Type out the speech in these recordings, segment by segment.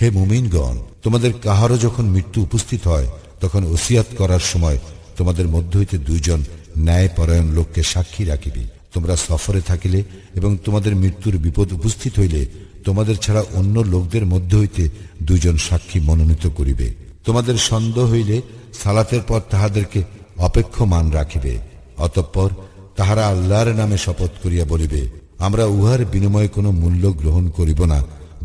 হে মুমিনগণ, তোমাদের কাহারও যখন মৃত্যু উপস্থিত হয়, তখন ওসিয়াত করার সময় তোমাদের মধ্য হইতে দুইজন ন্যায় পরায়ণ লোককে সাক্ষী রাখিবে। তোমরা সফরে থাকিলে এবং তোমাদের মৃত্যুর বিপদ উপস্থিত হইলে, তোমাদের ছাড়া অন্য লোকদের মধ্য হইতে দুইজন সাক্ষী মনোনীত করিবে। তোমাদের সন্দেহ হইলে সালাতের পর তাহাদেরকে অপেক্ষমান রাখিবে, অতঃপর তাহারা আল্লাহর নামে শপথ করিয়া বলিবে, আমরা উহার বিনিময়ে কোনো মূল্য গ্রহণ করিব না।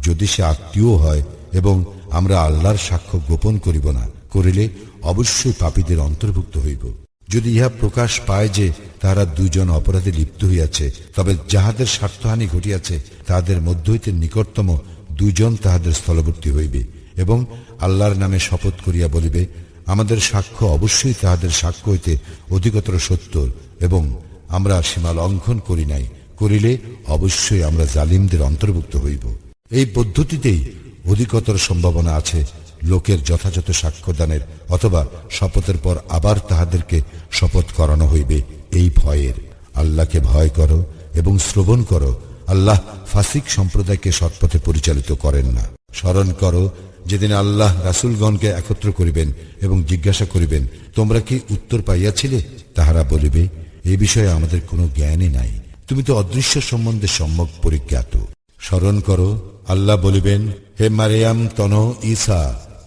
যদি সে আত্মীয় হয় এবং আমরা আল্লাহর সাক্ষ্য গোপন করিব না, করিলে অবশ্যই পাপীদের অন্তর্ভুক্ত হইব। যদি ইহা প্রকাশ পায় যে তাহারা দুজন অপরাধে লিপ্ত হইয়াছে, তবে যাহাদের স্বার্থহানি ঘটিয়াছে, তাহাদের মধ্য হইতে নিকটতম দুইজন তাহাদের স্থলবর্তী হইবে এবং আল্লাহর নামে শপথ করিয়া বলিবে, আমাদের সাক্ষ্য অবশ্যই তাহাদের সাক্ষ্য হইতে অধিকতর সত্য এবং আমরা সীমা লঙ্ঘন করি নাই, করিলে অবশ্যই আমরা জালিমদের অন্তর্ভুক্ত হইব। এই পদ্ধতিতেই অধিকতর সম্ভাবনা আছে লোকের যথাযথ সাক্ষ্যদানের অথবা শপথের পর আবার তাহাদেরকে শপথ করানো হইবে এই ভয়ের। আল্লাহকে ভয় করো এবং শ্রবণ করো। আল্লাহ ফাসিক সম্প্রদায়কে সৎপথে পরিচালিত করেন না। স্মরণ করো, যেদিন আল্লাহ রাসুলগণকে একত্র করিবেন এবং জিজ্ঞাসা করিবেন, তোমরা কি উত্তর পাইয়াছিলে? তাহারা বলিবে, এ বিষয়ে আমাদের কোনো জ্ঞানই নাই। তুমি তো অদৃশ্য সম্বন্ধে সম্যক পরিজ্ঞাত। স্মরণ করো আল্লাহ বলিবেন, হে মারিয়াম তন ঈসা,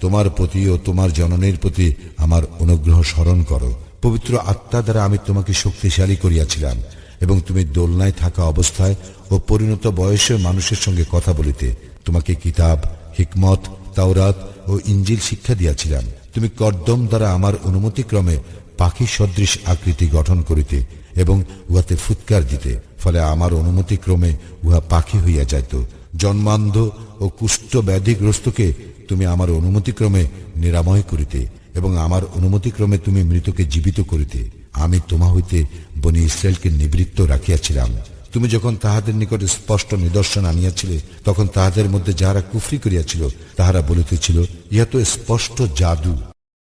তোমার প্রতি ও তোমার জননের প্রতি আমার অনুগ্রহ স্মরণ করো। পবিত্র আত্মা দ্বারা আমি তোমাকে শক্তিশালী করিয়াছিলাম এবং তুমি দোলনায় থাকা অবস্থায় ও পরিণত বয়সে মানুষের সঙ্গে কথা বলিতে তোমাকে কিতাব, হিকমত, তাওরাত ও ইঞ্জিল শিক্ষা দিয়াছিলাম। তুমি কর্দম দ্বারা আমার অনুমতিক্রমে পাখি সদৃশ আকৃতি গঠন করিতে এবং উহাতে ফুৎকার দিতে, ফলে আমার অনুমতিক্রমে উহা পাখি হইয়া যাইত। জন্মান্ধ ও কুষ্ঠ ব্যাধিগ্রস্তকে তুমি আমার অনুমতিক্রমে নিরাময় করিতে এবং আমার অনুমতিক্রমে তুমি মৃতকে জীবিত করিতে। আমি তোমা হইতে বনি ইসরায়েলকে নিবৃত্ত রাখিয়াছিলাম। তুমি যখন তাহাদের নিকটে স্পষ্ট নিদর্শন আনিয়াছিলে, তখন তাহাদের মধ্যে যাহারা কুফরি করিয়াছিল, তাহারা বলিতেছিল, ইহা তো স্পষ্ট জাদু।